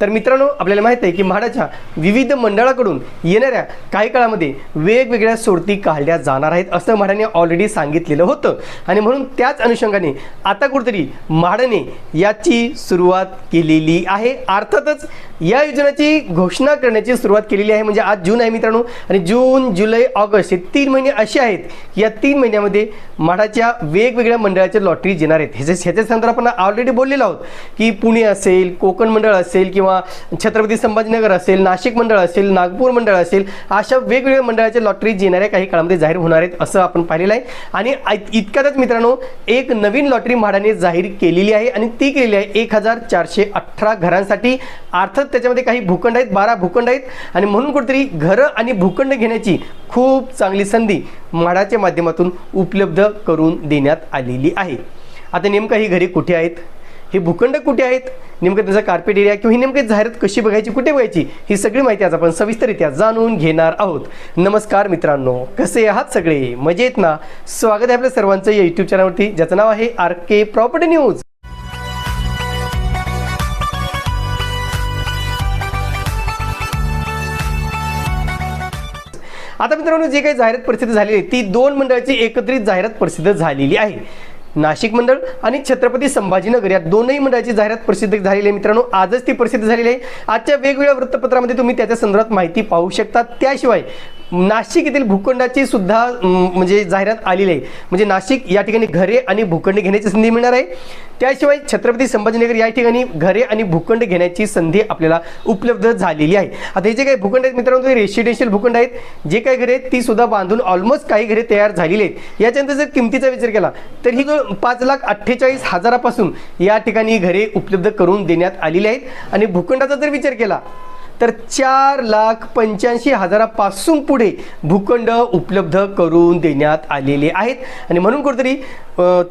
तर मित्रांनो आपल्याला माहीत आहे की म्हाडाच्या विविध मंडळाकडून येणाऱ्या काही काळामध्ये वेगवेगळ्या सोडती काढल्या जाणार आहेत असं म्हाडाने ऑलरेडी सांगितलेलं होतं. आणि म्हणून त्याच अनुषंगाने आता कुठेतरी म्हाडाने याची सुरुवात केलेली आहे. अर्थातच या योजनेची घोषणा करण्याची सुरुवात केलेली आहे. म्हणजे आज जून आहे मित्रांनो. आणि जून जुलै ऑगस्ट हे तीन महिने असे आहेत. की या तीन महिन्यामध्ये म्हाडाच्या वेगवेगळ्या मंडळाच्या लॉटरी येणार आहेत. ह्याच्या ह्याच्या संदर्भात आपण ऑलरेडी बोललेलो आहोत की पुणे असेल कोकण मंडळ असेल किंवा छत्रपती संभाजीनगर असेल नाशिक मंडळ असेल नागपूर मंडळ असेल अशा वेगवेगळ्या मंडळाच्या लॉटरी येणाऱ्या काही काळामध्ये जाहीर होणार आहेत असं आपण पाहिलेलं आहे. आणि इतक्यातच मित्रांनो एक नवीन लॉटरी म्हाडाने जाहीर केलेली आहे आणि ती केलेली आहे एक हजार चारशे अठरा घरांसाठी. अर्थात त्याच्यामध्ये काही भूखंड आहेत बारा भूखंड आहेत. आणि म्हणून कुठेतरी घरं आणि भूखंड घेण्याची खूप चांगली संधी म्हाडाच्या माध्यमातून उपलब्ध करून देण्यात आलेली आहे. आता नेमकं ही घरे कुठे आहेत? हे भूखंड कुठे आहेत? नेमकं त्याचा कार्पेट एरिया किंवा ही नेमकी जाहिरात कशी बघायची कुठे बघायची ही सगळी माहिती आज आपण सविस्तरित्या जाणून घेणार आहोत. नमस्कार मित्रांनो कसे आहात सगळे? मजेत ना? स्वागत आहे आपल्या सर्वांचं या युट्यूब चॅनलवरती ज्याचं नाव आहे आर के प्रॉपर्टी न्यूज आता मित्रांनो जी काही जाहिरात प्रसिद्ध झालेली आहे ती दोन मंडळाची एकत्रित जाहिरात प्रसिद्ध झालेली आहे. नाशिक मंडळ आणि छत्रपती संभाजीनगर या दोनही मंडळाची जाहिरात प्रसिद्ध झालेली आहे. मित्रांनो आजच ती प्रसिद्ध झालेली आहे. आजच्या वेगवेगळ्या वृत्तपत्रामध्ये तुम्ही त्याच्या संदर्भात माहिती पाहू शकता. त्याशिवाय नाशिक येथील भूखंडाची सुद्धा म्हणजे जाहिरात आलेली आहे. म्हणजे नाशिक या ठिकाणी घरे आणि भूखंड घेण्याची संधी मिळणार आहे. त्याशिवाय छत्रपती संभाजीनगर या ठिकाणी घरे आणि भूखंड घेण्याची संधी आपल्याला उपलब्ध झालेली आहे. आता हे जे काही भूखंड आहेत मित्रांनो रेसिडेन्शियल भूखंड आहेत. जे काही घरे आहेत ती सुद्धा बांधून ऑलमोस्ट काही घरे तयार झालेली आहेत. याच्यानंतर जर किमतीचा विचार केला तर ही पाच लाख अठ्ठेचाळीस हजारापासून या ठिकाणी घरे उपलब्ध करून देण्यात आलेली आहेत. आणि भूखंडाचा जर विचार केला तर चार लाख पंच्याऐंशी हजारापासून पुढे भूखंड उपलब्ध करून देण्यात आलेले आहेत. आणि म्हणून कुठेतरी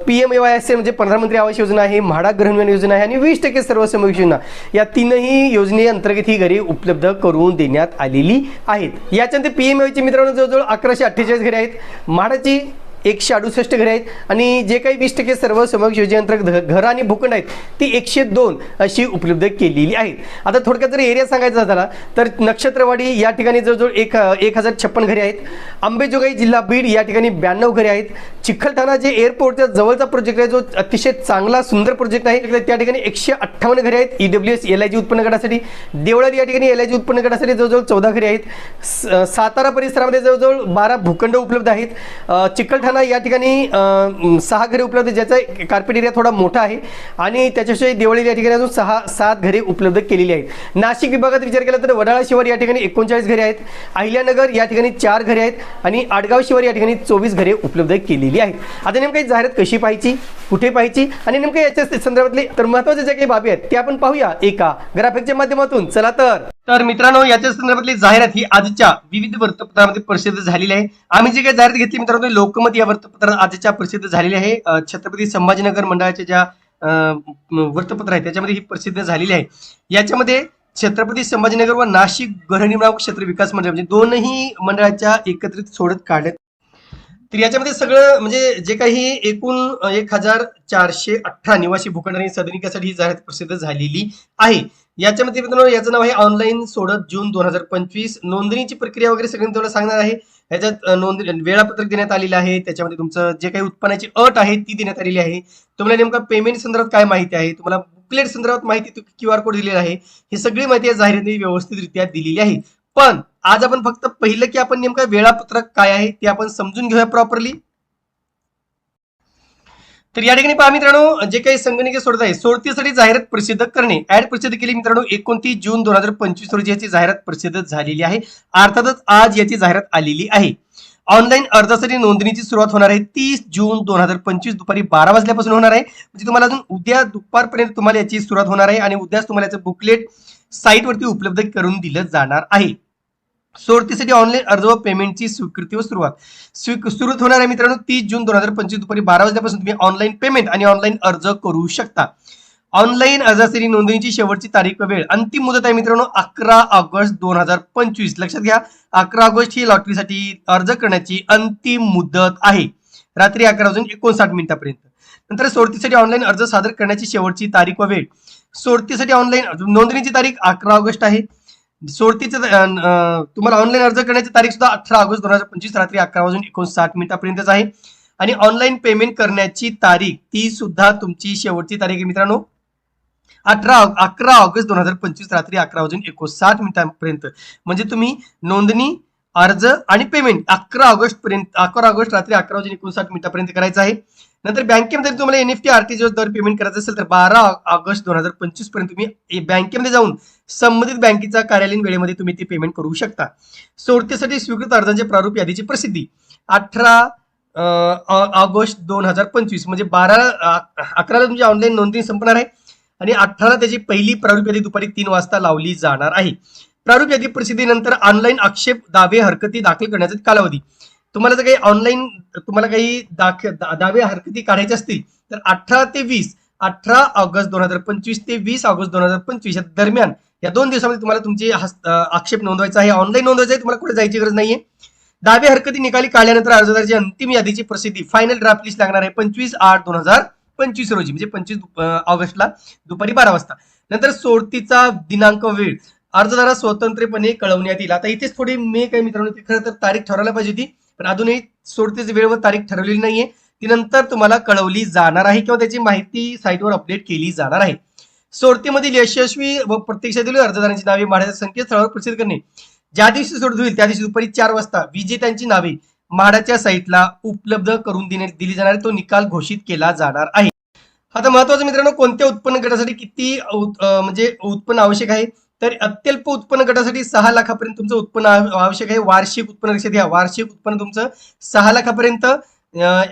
P M A Y S म्हणजे प्रधानमंत्री आवास योजना आहे म्हाडा गृहनिर्माण योजना आहे आणि वीस टक्के सर्वसमावेश योजना या तीनही योजनेअंतर्गत ही घरे उपलब्ध करून देण्यात आलेली आहेत. याच्यानंतर पी एम एची मित्रांनो जवळजवळ अकराशे अठ्ठेचाळीस घरे आहेत. म्हाडाची एकशे अडुसष्ट घरे आहेत. आणि जे काही वीस टक्के सर्व समक्ष योजनेअंतर्गत घ- घरं आणि भूखंड आहेत ती एकशे दोन अशी उपलब्ध केलेली आहेत. आता थोडक्यात जर एरिया सांगायचा झाला तर नक्षत्रवाडी या ठिकाणी जवळजवळ एक एक हजार छप्पन घरे आहेत. अंबेजोगाई जिल्हा बीड या ठिकाणी ब्याण्णव घरे आहेत. चिखलठाणा जे एअरपोर्टच्या जवळचा प्रोजेक्ट आहे जो अतिशय चांगला सुंदर प्रोजेक्ट आहे त्या ठिकाणी एकशे अठ्ठावन्न घरे आहेत. E W S L I G उत्पन्न गटासाठी देवळाली या ठिकाणी एल आय जी उत्पन्न गटासाठी जवळजवळ चौदा घरे आहेत. स- सातारा परिसरामध्ये जवळजवळ बारा भूखंड उपलब्ध आहेत. चिखलठाणा चिखलठाणा या ठिकाणी सहा घरे उपलब्ध ज्याचा कार्पेट एरिया थोडा मोठा आहे आणि त्याच्याशिवाय देवळी या ठिकाणी अजून सहा सात घरे उपलब्ध केलेली आहेत. नाशिक विभागात विचार केला तर वडाळा शिवार या ठिकाणी एकोणचाळीस घरे आहेत अहिल्यानगर या ठिकाणी चार घरे आहेत आणि आडगाव शिवार या ठिकाणी चोवीस घरे उपलब्ध केलेली आहेत. आता नेमकं जाहिरात कशी पाहायची कुठे पाहायची आणि नेमकं याच्या संदर्भातले तर महत्त्वाच्या ज्या काही बाबी आहेत त्या आपण पाहूया एका ग्राफिकच्या माध्यमातून. चला तर. तर मित्रांनो याच्या संदर्भातली जाहिरात ही आजच्या विविध वृत्तपत्रामध्ये प्रसिद्ध झालेली आहे. आम्ही जी काही जाहिरात घेतली मित्रांनो लोकमत या वृत्तपत्रात आजच्या प्रसिद्ध झालेली आहे. छत्रपती संभाजीनगर मंडळाच्या ज्या वृत्तपत्र आहे त्याच्यामध्ये ही प्रसिद्ध झालेली आहे. याच्यामध्ये छत्रपती संभाजीनगर व नाशिक गृहनिर्माण क्षेत्र विकास मंडळ म्हणजे दोनही मंडळाच्या एकत्रित सोडत काढण्यात तर याच्यामध्ये सगळं म्हणजे जे काही एकूण एक हजार चारशे अठरा निवासी भूखंड आणि सदनिकासाठी ही जाहिरात प्रसिद्ध झालेली आहे. याच्यामध्ये मित्रांनो याचं नाव आहे ऑनलाईन सोडत जून दोन हजार पंचवीस. नोंदणीची प्रक्रिया वगैरे सगळी तुम्हाला सांगणार आहे. ह्याच्यात नोंदणी वेळापत्रक देण्यात आलेलं आहे. त्याच्यामध्ये तुमचं जे काही उत्पन्नाची अट आहे ती देण्यात आलेली आहे. तुम्हाला नेमका पेमेंट संदर्भात काय माहिती आहे? तुम्हाला बुकलेट संदर्भात माहिती क्यू आर कोड दिलेला आहे. ही सगळी माहिती या जाहिरातीने व्यवस्थितरित्या दिलेली आहे. पण आज आपण फक्त पहिलं की आपण नेमकं वेळापत्रक काय आहे ते आपण समजून घेऊया प्रॉपरली तर या ठिकाणी पहा मित्रांनो जे काही संगणकीय सोडत आहे सोडतीसाठी जाहिरात प्रसिद्ध करणे. ऍड प्रसिद्ध केली मित्रांनो एकोणतीस जून दोन हजार पंचवीस रोजी याची जाहिरात प्रसिद्ध झालेली आहे. अर्थातच आज याची जाहिरात आलेली आहे. ऑनलाईन अर्जासाठी नोंदणीची सुरुवात होणार आहे तीस जून दोन हजार पंचवीस दुपारी बारा वाजल्यापासून होणार आहे. म्हणजे तुम्हाला अजून उद्या दुपारपर्यंत तुम्हाला याची सुरुवात होणार आहे आणि उद्याच तुम्हाला याचं बुकलेट साईटवरती उपलब्ध करून दिलं जाणार आहे. सोडतीसाठी ऑनलाईन अर्ज व पेमेंटची स्वीकृती व सुरुवात. स्वी- सुरुवात होणार आहे मित्रांनो तीस जून दोन हजार पंचवीस दुपारी बारा वाजल्यापासून तुम्ही ऑनलाईन पेमेंट आणि ऑनलाईन अर्ज करू शकता. ऑनलाईन अर्जासाठी नोंदणीची शेवटची तारीख व वेळ. अंतिम मुदत आहे मित्रांनो अकरा ऑगस्ट दोन हजार पंचवीस. लक्षात घ्या अकरा ऑगस्ट ही लॉटरीसाठी अर्ज करण्याची अंतिम मुदत आहे. रात्री अकरा वाजून एकोणसाठ मिनिटापर्यंत. नंतर सोडतीसाठी ऑनलाईन अर्ज सादर करण्याची शेवटची तारीख व वेळ. सोडतीसाठी ऑनलाईन नोंदणीची तारीख अकरा ऑगस्ट आहे. सोडतीचं तुम्हाला ऑनलाईन अर्ज करण्याची तारीख सुद्धा अठरा ऑगस्ट दोन हजार पंचवीस रात्री अकरा वाजून एकोणसाठ मिनिटापर्यंतच आहे. आणि ऑनलाईन पेमेंट करण्याची तारीख ती सुद्धा तुमची शेवटची तारीख आहे मित्रांनो. अठरा अकरा ऑगस्ट दोन हजार पंचवीस रात्री अकरा वाजून एकोणसाठ मिनिटांपर्यंत. म्हणजे तुम्ही नोंदणी अर्ज आणि पेमेंट अकरा ऑगस्ट पर्यंत अकरा ऑगस्ट रात्री अकरा वाजून एकोणसाठ मिनिटापर्यंत करायचं आहे. नंतर बँकेमध्ये जर तुम्हाला एनएफटी आरटीजीएस दर पेमेंट करायचं असेल तर बारा ऑगस्ट दोन हजार पंचवीसपर्यंत तुम्ही बँकेमध्ये जाऊन संबंधित बँकेचा कार्यालयीन वेळेमध्ये तुम्ही ते पेमेंट करू शकता. सोडतीसाठी स्वीकृत अर्जांचे प्रारूप यादीची प्रसिद्धी. अठरा ऑगस्ट दोन हजार पंचवीस म्हणजे बारा अकराला तुमची ऑनलाईन नोंदणी संपणार आहे आणि अठराला त्याची पहिली प्रारूप यादी दुपारी तीन वाजता लावली जाणार आहे. प्रारूप यादी प्रसिद्धीनंतर ऑनलाईन आक्षेप दावे हरकती दाखल करण्याचा कालावधी. तुम्हाला जर काही ऑनलाईन तुम्हाला काही दाख दावे हरकती काढायचे असतील तर अठरा ते वीस अठरा ऑगस्ट दोन हजार पंचवीस ते वीस ऑगस्ट दोन हजार पंचवीस या दरम्यान या दोन दिवसामध्ये तुम्हाला तुमचे हस्त- आक्षेप नोंदवायचा आहे. ऑनलाईन नोंदवायचं आहे तुम्हाला कुठे जायची गरज नाहीये. दावे हरकती निकाली काढल्यानंतर अर्जदाराची अंतिम यादीची प्रसिद्धी फायनल ड्राफ्ट लिस्ट लागणार आहे. पंचवीस आठ दोन हजार पंचवीस रोजी म्हणजे पंचवीस ऑगस्टला दुपारी बारा वाजता. नंतर सोडतीचा दिनांक वेळ. अर्जदारास स्वतंत्रपणे कळवण्यात येईल. आता इथेच थोडी मे काय मित्रांनो खरं तर तारीख ठरवायला पाहिजे होती. पण अजूनही सोडतीची वेळ व तारीख ठरवलेली नाहीये. ती नंतर तुम्हाला कळवली जाणार आहे किंवा त्याची माहिती साईटवर अपडेट केली जाणार आहे. सोडतीमधील यशस्वी व प्रत्यक्षातील अर्जदारांची नावे म्हाडाच्या संकेतस्थळावर प्रसिद्ध करणे. ज्या दिवशी सोडत होईल त्या दिवशी दुपारी चार वाजता विजेत्यांची नावे म्हाडाच्या साईटला उपलब्ध करून देण्यात दिली जाणार तो निकाल घोषित केला जाणार आहे. आता महत्वाचं मित्रांनो कोणत्या उत्पन्न गटासाठी किती म्हणजे उत्पन्न आवश्यक आहे? तर अत्यल्प उत्पन्न गटासाठी सहा लाखापर्यंत तुमचं उत्पन्न आवश्यक आहे. वार्षिक उत्पन्न लक्षात घ्या. वार्षिक उत्पन्न तुमचं सहा लाखापर्यंत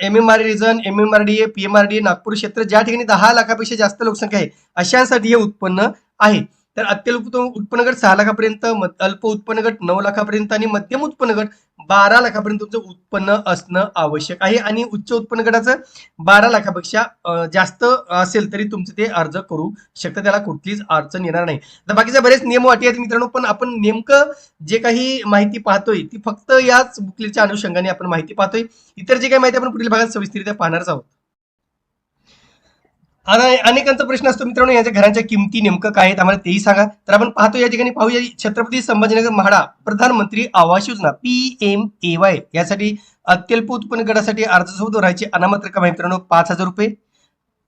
M M R region M M R D A P M R D Nagpur क्षेत्र ज्या ठिकाणी दहा लाखापेक्षा जास्त लोकसंख्या आहे अशांसाठी हे उत्पन्न आहे. तर अत्यल्प उत्पन्न गट सहा लाखापर्यंत अल्प उत्पन्न गट नऊ लाखापर्यंत आणि मध्यम उत्पन्न गट बारा लाखापर्यंत तुमचं उत्पन्न असणं आवश्यक आहे आणि उच्च उत्पन्न गटाचं बारा लाखापेक्षा जास्त असेल तरी तुमचं ते अर्ज करू शकतं. त्याला कुठलीच अडचण येणार नाही. आता बाकीचे बरेच नियम वाटी आहेत मित्रांनो पण आपण नेमकं जे काही माहिती पाहतोय ती फक्त याच बुकलेटच्या अनुषंगाने आपण माहिती पाहतोय. इतर जे काही माहिती आपण पुढील भागात सविस्तरित्या पाहणारच आहोत. अनेकांचा प्रश्न असतो मित्रांनो याच्या घरांच्या किमती नेमकं काय आहेत आम्हाला तेही सांगा. तर आपण पाहतो या ठिकाणी पाहूया छत्रपती संभाजीनगर म्हाडा प्रधानमंत्री Awas Yojana P M A Y. यासाठी अत्यल्प उत्पन्न गटासाठी अर्जासोबत राहायची अनामत रक्कम आहे मित्रांनो पाच हजार रुपये.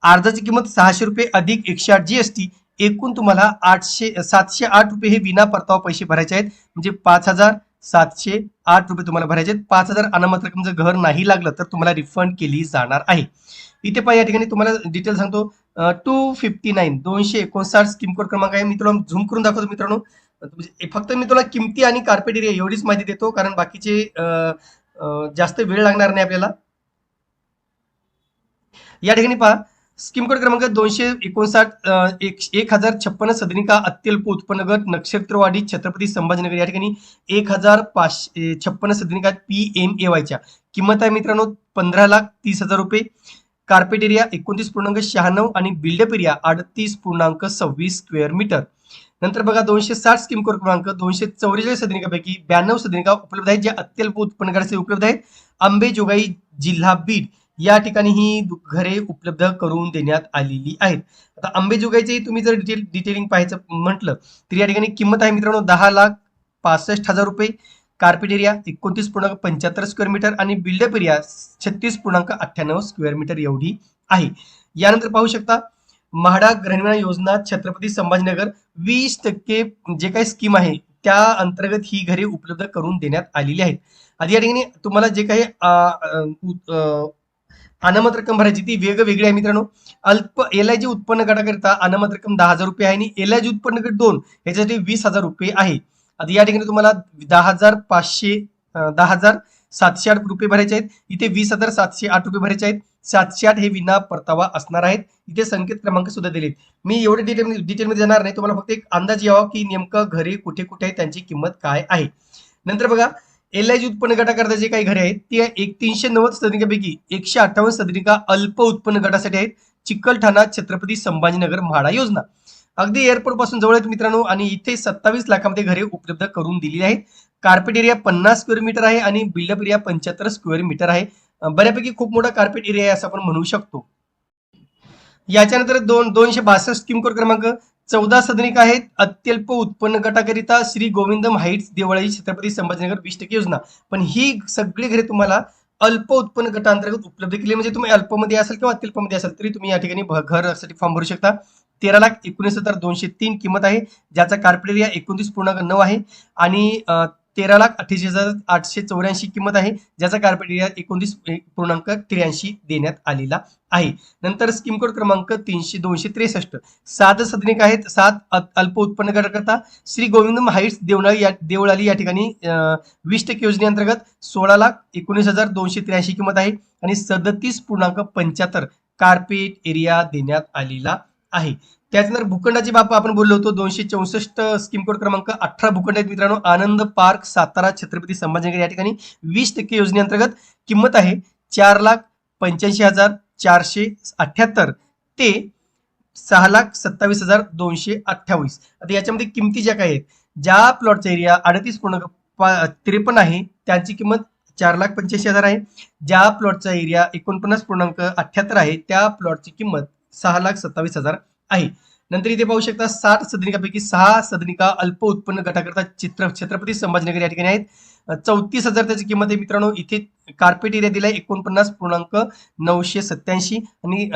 अर्जाची किंमत सहाशे रुपये अधिक एकशे आठ जीएसटी एकूण तुम्हाला आठशे सातशे आठ रुपये हे विना परतावा पैसे भरायचे आहेत. म्हणजे पाच हजार सातशे आठ रुपये तुम्हाला भरायचे आहेत. पाच हजार अनामत रक्कम जर घर नाही लागलं तर तुम्हाला रिफंड केली जाणार आहे. इथे पण या ठिकाणी तुम्हाला डिटेल सांगतो. टू फिफ्टी नाईन दोनशे एकोणसाठ स्कीम कोड क्रमांक आहे. मी तुला झूम करून दाखवतो मित्रांनो. म्हणजे फक्त मी तुला किमती आणि कार्पेट एरिया एवढीच माहिती देतो कारण बाकीचे जास्त वेळ लागणार नाही आपल्याला. या ठिकाणी पहा स्कीम कोड क्रमांक दोनशे एकोणसाठ एक एक हजार छप्पन्न सदनिका अत्यल्प उत्पन्न गट नक्षत्रवाडी छत्रपती संभाजीनगर या ठिकाणी एक हजार पाचशे छप्पन्न सदनिका पी एम ए वायच्या किंमत आहे मित्रांनो पंधरा लाख तीस हजार रुपये. कार्पेट एरिया एकोणतीस पूर्णांक शहाण्णव आणि बिल्डअप एरिया अडतीस पूर्णांक सव्वीस स्क्वेअर मीटर नंतर बघा दोनशे साठ स्कीम कोड क्रमांक दोनशे चौवेचाळीस सदनिकापैकी ब्याण्णव सदनिका उपलब्ध आहेत ज्या अत्यल्प उत्पन्न गटासाठी उपलब्ध आहेत. आंबेजोगाई जिल्हा बीड. या ठिकाणी ही दु- घरे उपलब्ध करून देण्यात आलेली आहेत. आता आंबेजोगाईचे तुम्ही जर डिटेल डिटेलिंग पाहायचं म्हटलं तर या ठिकाणी किंमत आहे मित्रांनो दहा लाख पासष्ट हजार रुपये. कार्पेट एरिया एकोणतीस पूर्णांक पंच्याहत्तर स्क्वेअर मीटर आणि बिल्डअप एरिया छत्तीस पूर्णांक अठ्ठ्याण्णव स्क्वेअर मीटर एवढी आहे. यानंतर पाहू शकता म्हाडा गृहनिर्माण योजना छत्रपती संभाजीनगर वीस टक्के जे काही स्कीम आहे त्या अंतर्गत ही घरे उपलब्ध करून देण्यात आलेली आहेत. आधी या ठिकाणी तुम्हाला जे काही अनामत रक्कम भरायची ती वेगवेगळी आहे मित्रांनो. अल्प एल आय जी उत्पन्न गटाकरिता अनामत रक्कम दहा हजार रुपये आहे आणि एल आय जी उत्पन्न गट दोन याच्यासाठी वीस हजार रुपये आहे. आता या ठिकाणी तुम्हाला दहा हजार पाचशे दहा हजार सातशे आठ रुपये भरायचे आहेत. इथे वीस हजार सातशे आठ रुपये भरायचे आहेत. सातशे आठ हे विना परतावा असणार आहेत. इथे संकेत क्रमांक सुद्धा दिलेत. मी एवढे डिटेल डिटेलमध्ये जाणार नाही. तुम्हाला फक्त एक अंदाज यावा की नेमकं घरे कुठे कुठे आहे त्यांची किंमत काय आहे? नंतर बघा एल आय जी उत्पन्न गटाकरता जे काही घरे आहेत ते एक तीनशे नव्वद सदनिकापैकी एकशे अठ्ठावन्न सदनिका अल्प उत्पन्न गटासाठी आहेत. चिकलठाणा छत्रपती संभाजीनगर म्हाडा योजना. अगदी एअरपोर्टपासून जवळ आहेत मित्रांनो आणि इथे सत्तावीस लाखामध्ये घरे उपलब्ध करून दिली आहेत. कार्पेट एरिया पन्नास स्क्वेअर मीटर आहे आणि बिल्डअप एरिया पंच्याहत्तर स्क्वेअर मीटर आहे. बऱ्यापैकी खूप मोठा कार्पेट एरिया आहे असं आपण म्हणू शकतो. याच्यानंतर दोन दोनशे बासष्ट स्कीम कोड क्रमांक चौदा सदनिक आहेत. अत्यल्प उत्पन्न गटाकरिता श्री गोविंदम हाईट्स देवळाई छत्रपती संभाजीनगर वीस टक्के योजना. पण ही सगळी घरे तुम्हाला अल्प उत्पन्न गटांतर्गत उपलब्ध केली. म्हणजे तुम्ही अल्पमध्ये असाल किंवा अत्यल्पमध्ये असाल तरी तुम्ही या ठिकाणी भ- घरासाठी फॉर्म भरू शकता. तेरा लाख एकोणीस हजार दोनशे तीन किंमत आहे. ज्याचा कार्पेट एरिया एकोणतीस पूर्णांक नऊ आहे. आणि तेरा लाख अठ्ठेचाळीस हजार आठशे चौऱ्याऐंशी किंमत आहे ज्याचा कार्पेट एरिया एकोणतीस पूर्णांक त्र्याऐंशी देण्यात आलेला आहे. नंतर स्कीम कोड क्रमांक तीनशे दोनशे त्रेसष्ट. सात सदनिक आहेत सात अल्प उत्पन्न गटाकरता. श्री गोविंदम हाईट्स देवळाली या देवळाली या ठिकाणी वीस टक्के योजनेअंतर्गत सोळा लाख एकोणीस हजार दोनशे त्र्याऐंशी किंमत आहे आणि सदतीस पूर्णांक पंच्याहत्तर कार्पेट एरिया देण्यात आलेला आहे. त्याचनंतर भूखंडाची बाब आपण बोललो होतो. दोनशे चौसष्ट स्कीम कोड क्रमांक अठरा भूखंड आहेत मित्रांनो. आनंद पार्क सातारा छत्रपती संभाजीनगर या ठिकाणी वीस टक्के योजनेअंतर्गत किंमत आहे चार लाख पंच्याऐंशी हजार चारशे अठ्याहत्तर. ते सहा लाख सत्तावीस हजार दोनशे अठ्ठावीस. आता याच्यामध्ये किमती ज्या काय आहेत ज्या प्लॉटचा एरिया अडतीस पूर्णांक पा- त्रेपन्न आहे त्यांची किंमत चार लाख पंच्याऐंशी हजार आहे. ज्या प्लॉटचा एरिया एकोणपन्नास पूर्णांक अठ्याहत्तर आहे त्या प्लॉटची किंमत सहा लाख सत्तावीस हजार आहे. नंतर इथे पाहू शकता सात सदनिकापैकी सहा सदनिका अल्प उत्पन्न गटाकरता चित्र छत्रपती संभाजीनगर या ठिकाणी आहेत. चौतीस हजार त्याची किंमत आहे मित्रांनो. इथे कार्पेट एरिया दिलाय एकोणपन्नास पूर्णांक नऊशे सत्याऐंशी आणि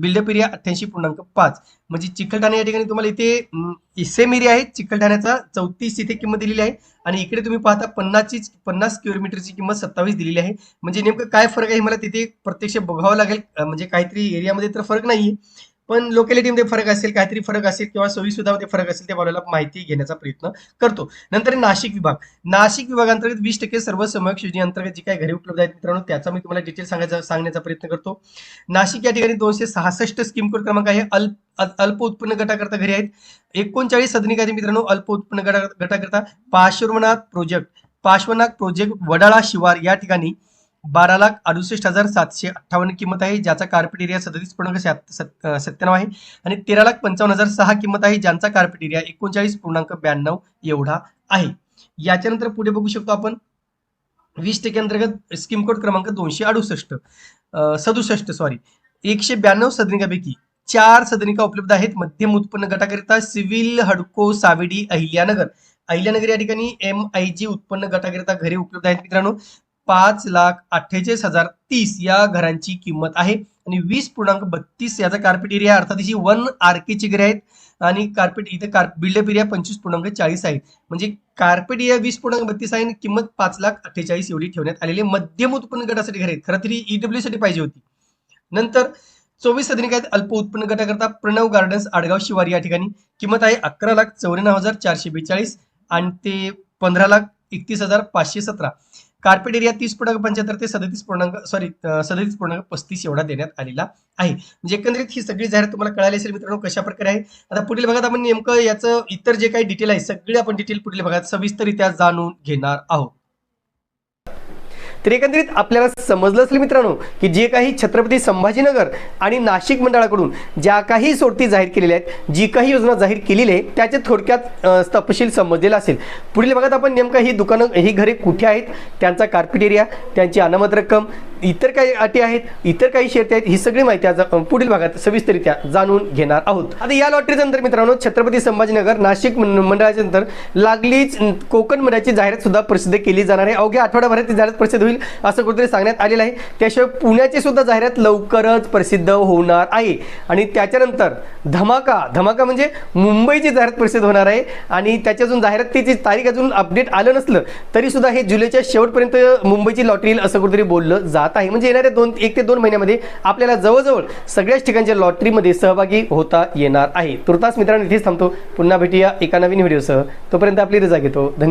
बिल्डअप एरिया अठ्ठ्याऐंशी पूर्णांक पाच. म्हणजे चिखलठाणे या ठिकाणी तुम्हाला इथे सेम एरिया आहे. चिखलठाण्याचा चौतीस इथे किंमत दिलेली आहे. आणि इकडे तुम्ही पाहता पन्नासची पन्नास किलोमीटरची किंमत सत्तावीस दिलेली आहे. म्हणजे नेमकं काय फरक आहे मला तिथे प्रत्यक्ष बघावं लागेल. म्हणजे काहीतरी एरियामध्ये तर फरक नाही पण लोकॅलिटीमध्ये फरक असेल काहीतरी फरक असेल किंवा सोयीसुद्धामध्ये फरक असेल त्या आपल्याला माहिती घेण्याचा प्रयत्न करतो. नंतर नाशिक विभाग. नाशिक विभागांतर्गत वीस टक्के सर्व समयक योजनेअंतर्गत जी काही घरे उपलब्ध आहेत मित्रांनो त्याचा मी तुम्हाला डिटेल सांगायचा सांगण्याचा प्रयत्न करतो. नाशिक या ठिकाणी दोनशे सहासष्ट स्कीम कोड क्रमांक आहे अल्प अल्प उत्पन्न गटाकरता घरे आहेत. एकोणचाळीस सदनिक आहेत मित्रांनो अल्प उत्पन्न गटा गटाकरता पार्श्वनाथ प्रोजेक्ट पार्श्वनाथ प्रोजेक्ट वडाळा शिवार या ठिकाणी बारा लाख अडुसष्ट हजार सातशे अठ्ठावन्न किंमत आहे ज्याचा कार्पेट एरिया सदतीस पूर्णांक सत्त- सत्त्याण्णव आहे. आणि तेरा लाख पंचावन्न हजार सहा किंमत आहे ज्यांचा कार्पेट एरिया एकोणचाळीस पूर्णांक ब्याण्णव एवढा आहे. याच्यानंतर पुढे बघू शकतो आपण. वीस टक्के अंतर्गत स्कीम कोड क्रमांक दोनशे अडुसष्ट. सदुसष्ट सॉरी एकशे ब्याण्णव सदनिकापैकी चार सदनिका उपलब्ध आहेत. मध्यम उत्पन्न गटाकरिता सिव्हिल हडको सावेडी अहिल्यानगर. अहिल्यानगर या ठिकाणी एम आय जी उत्पन्न गटाकरिता घरे उपलब्ध आहेत मित्रांनो. पाच लाख अठ्ठेचाळीस हजार तीस या घरांची किंमत आहे. आणि वीस पूर्णांक बत्तीस याचा कार्पेट एरिया अर्थात ही वन आर ची घरे आहेत. आणि कार्पेट इथे कार बिल्डअप एरिया पंचवीस पूर्णांक चाळीस आहे. म्हणजे कार्पेट एरिया वीस पूर्णांक बत्तीस आहे आणि किंमत पाच लाख अठ्ठेचाळीस एवढी ठेवण्यात आलेली मध्यम उत्पन्न गटासाठी घरे आहेत. खरं तरी ईडब्ल्यू साठी पाहिजे होती. नंतर चोवीस सदनिक आहेत. अल्प उत्पन्न गटाकरता प्रणव गार्डन्स आडगाव शिवारी या ठिकाणी किंमत आहे अकरा लाख चौऱ्याण्णव हजार चारशे बेचाळीस आणि ते पंधरा लाख एकतीस हजार पाचशे सतरा. कार्पेट एरिया तीस पूर्णांक पंच्याहत्तर ते सदतीस पूर्णांक सॉरी सदतीस पूर्णांक पस्तीस एवढा देण्यात आलेला आहे. म्हणजे एकंदरीत ही सगळी जाहिरात तुम्हाला कळाली असेल मित्रांनो कशा प्रकारे आहे. आता पुढील भागात आपण नेमकं याचं इतर जे काही डिटेल आहे सगळे आपण डिटेल पुढील भागात सविस्तरित्या जाणून घेणार आहोत. तर एकंदरीत आपल्याला समजलं असेल मित्रांनो की जे काही छत्रपती संभाजीनगर आणि नाशिक मंडळाकडून ज्या काही सोडती जाहीर केलेल्या आहेत जी काही योजना जाहीर केलेली आहे त्याचे थोडक्यात तपशील समजलेला असेल. पुढील भागात आपण नेमकं ही दुकानं ही घरे कुठे आहेत त्यांचा कार्पेट एरिया त्यांची अनामत रक्कम इतर काही अटी आहेत इतर काही शर्ती आहेत ही सगळी माहिती आज पुढील भागात सविस्तरित्या जाणून घेणार आहोत. आता या लॉटरीच्या नंतर मित्रांनो छत्रपती संभाजीनगर नाशिक मंडळाच्या नंतर लागलीच कोकण मंडळाची जाहिरात सुद्धा प्रसिद्ध केली जाणार आहे. अवघ्या आठवड्याभरात ती जाहिरात प्रसिद्ध होईल असं कुठेतरी सांगण्यात आलेलं आहे. त्याशिवाय पुण्याची सुद्धा जाहिरात लवकरच प्रसिद्ध होणार आहे. आणि त्याच्यानंतर धमाका धमाका म्हणजे मुंबईची जाहिरात प्रसिद्ध होणार आहे. आणि त्याची अजून जाहिरातीची तारीख अजून अपडेट आलं नसलं तरी सुद्धा हे जुलैच्या शेवटपर्यंत मुंबईची लॉटरी येईल असं कुठेतरी बोललं जात आहे. म्हणजे येणाऱ्या दोन एक ते दोन महिन्यामध्ये आपल्याला जवळजवळ सगळ्याच ठिकाणच्या लॉटरीमध्ये सहभागी होता येणार आहे. तुर्तास मित्रांनो इथेच थांबतो. पुन्हा भेटूया एका नवीन व्हिडिओसह. तोपर्यंत आपली रजा घेतो. धन्यवाद.